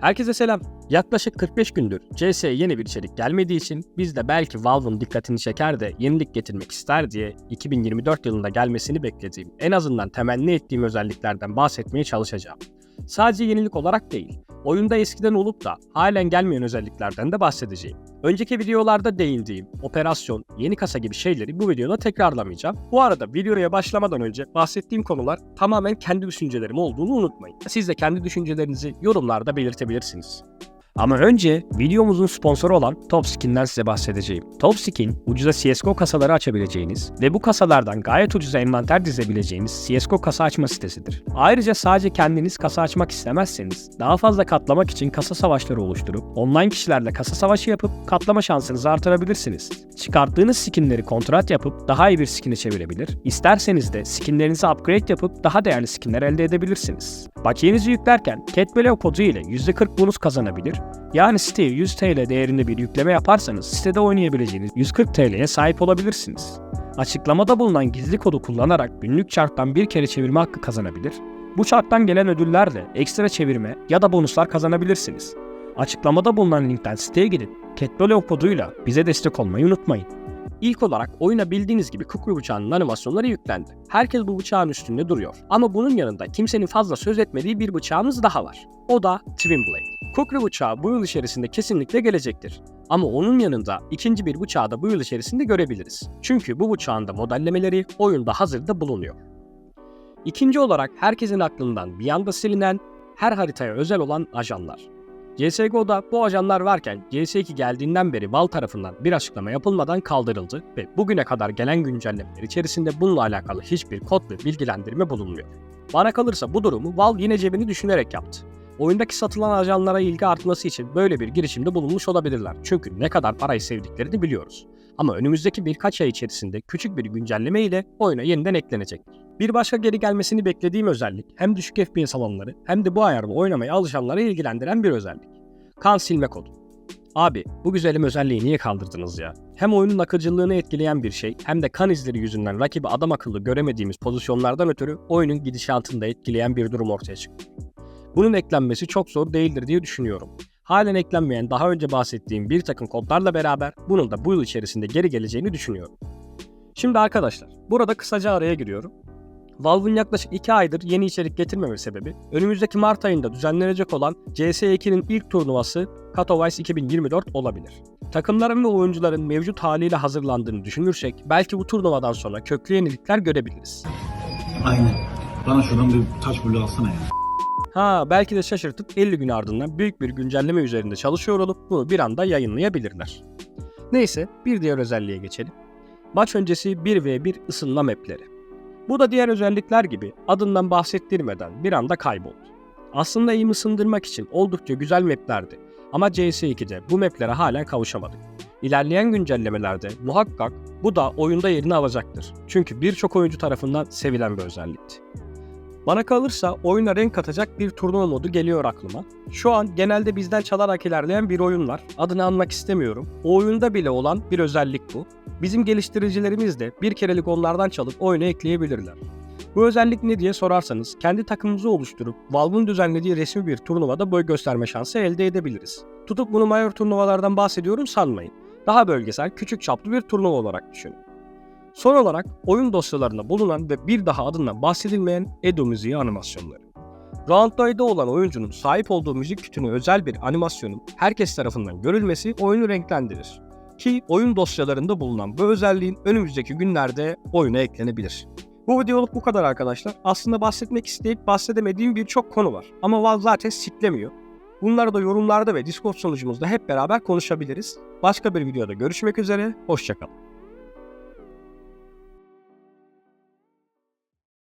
Herkese selam. Yaklaşık 45 gündür CS'ye yeni bir içerik gelmediği için biz de belki Valve'ın dikkatini çeker de yenilik getirmek ister diye 2024 yılında gelmesini beklediğim, en azından temenni ettiğim özelliklerden bahsetmeye çalışacağım. Sadece yenilik olarak değil, oyunda eskiden olup da halen gelmeyen özelliklerden de bahsedeceğim. Önceki videolarda değindiğim operasyon, yeni kasa gibi şeyleri bu videoda tekrarlamayacağım. Bu arada videoya başlamadan önce bahsettiğim konular tamamen kendi düşüncelerim olduğunu unutmayın. Siz de kendi düşüncelerinizi yorumlarda belirtebilirsiniz. Ama önce videomuzun sponsoru olan Topskin'den size bahsedeceğim. Topskin, ucuza CSGO kasaları açabileceğiniz ve bu kasalardan gayet ucuza envanter dizebileceğiniz CSGO kasa açma sitesidir. Ayrıca sadece kendiniz kasa açmak istemezseniz, daha fazla katlamak için kasa savaşları oluşturup, online kişilerle kasa savaşı yapıp katlama şansınızı artırabilirsiniz. Çıkarttığınız skinleri kontrat yapıp daha iyi bir skine çevirebilir, isterseniz de skinlerinizi upgrade yapıp daha değerli skinler elde edebilirsiniz. Bakiyenizi yüklerken CatBeleo kodu ile %40 bonus kazanabilir yani siteye 100 TL değerinde bir yükleme yaparsanız sitede oynayabileceğiniz 140 TL'ye sahip olabilirsiniz. Açıklamada bulunan gizli kodu kullanarak günlük çarktan bir kere çevirme hakkı kazanabilir. Bu çarktan gelen ödüllerle ekstra çevirme ya da bonuslar kazanabilirsiniz. Açıklamada bulunan linkten siteye gidip Catbeleo koduyla bize destek olmayı unutmayın. İlk olarak oyuna bildiğiniz gibi kukri bıçağının animasyonları yüklendi. Herkes bu bıçağın üstünde duruyor. Ama bunun yanında kimsenin fazla söz etmediği bir bıçağımız daha var. O da Twin Blade. Kukri bıçağı bu yıl içerisinde kesinlikle gelecektir. Ama onun yanında ikinci bir bıçağı da bu yıl içerisinde görebiliriz. Çünkü bu bıçağın da modellemeleri oyunda hazırda bulunuyor. İkinci olarak herkesin aklından bir anda silinen, her haritaya özel olan ajanlar. CSGO'da bu ajanlar varken CS2 geldiğinden beri Valve tarafından bir açıklama yapılmadan kaldırıldı ve bugüne kadar gelen güncellemeler içerisinde bununla alakalı hiçbir kod ve bilgilendirme bulunmuyor. Bana kalırsa bu durumu Valve yine cebini düşünerek yaptı. Oyundaki satılan ajanlara ilgi artması için böyle bir girişimde bulunmuş olabilirler. Çünkü ne kadar parayı sevdiklerini biliyoruz. Ama önümüzdeki birkaç ay içerisinde küçük bir güncelleme ile oyuna yeniden eklenecektir. Bir başka geri gelmesini beklediğim özellik hem düşük FPS alanları hem de bu ayarda oynamaya alışanları ilgilendiren bir özellik. Kan silme kodu. Abi bu güzelim özelliği niye kaldırdınız ya? Hem oyunun akıcılığını etkileyen bir şey hem de kan izleri yüzünden rakibi adam akıllı göremediğimiz pozisyonlardan ötürü oyunun gidişatını da etkileyen bir durum ortaya çıktı. Bunun eklenmesi çok zor değildir diye düşünüyorum. Halen eklenmeyen daha önce bahsettiğim bir takım kodlarla beraber bunun da bu yıl içerisinde geri geleceğini düşünüyorum. Şimdi arkadaşlar burada kısaca araya giriyorum. Valve'ın yaklaşık 2 aydır yeni içerik getirmeme sebebi önümüzdeki Mart ayında düzenlenecek olan CS2'nin ilk turnuvası Katowice 2024 olabilir. Takımların ve oyuncuların mevcut haliyle hazırlandığını düşünürsek belki bu turnuvadan sonra köklü yenilikler görebiliriz. Aynen. Bana şuradan bir taş bulu alsana ya. Ha belki de şaşırtıp 50 gün ardından büyük bir güncelleme üzerinde çalışıyor olup bunu bir anda yayınlayabilirler. Neyse bir diğer özelliğe geçelim. Maç öncesi 1v1 ısınma mapleri. Bu da diğer özellikler gibi adından bahsettirmeden bir anda kayboldu. Aslında iyi ısındırmak için oldukça güzel maplerdi ama CS2'de bu maplere halen kavuşamadık. İlerleyen güncellemelerde muhakkak bu da oyunda yerini alacaktır. Çünkü birçok oyuncu tarafından sevilen bir özellikti. Bana kalırsa oyuna renk katacak bir turnuva modu geliyor aklıma. Şu an genelde bizden çalarak ilerleyen bir oyun var. Adını anmak istemiyorum. O oyunda bile olan bir özellik bu. Bizim geliştiricilerimiz de bir kerelik onlardan çalıp oyuna ekleyebilirler. Bu özellik ne diye sorarsanız kendi takımımızı oluşturup Valve'ın düzenlediği resmi bir turnuvada boy gösterme şansı elde edebiliriz. Tutup bunu mayor turnuvalardan bahsediyorum sanmayın. Daha bölgesel, küçük çaplı bir turnuva olarak düşünün. Son olarak oyun dosyalarında bulunan ve bir daha adından bahsedilmeyen Edo müziği animasyonları. Round'dayda olan oyuncunun sahip olduğu müzik kütüğüne özel bir animasyonun herkes tarafından görülmesi oyunu renklendirir. Ki oyun dosyalarında bulunan bu özelliğin önümüzdeki günlerde oyuna eklenebilir. Bu videoluk bu kadar arkadaşlar. Aslında bahsetmek isteyip bahsedemediğim birçok konu var. Ama Valve zaten siklemiyor. Bunları da yorumlarda ve Discord sunucumuzda hep beraber konuşabiliriz. Başka bir videoda görüşmek üzere, hoşçakalın.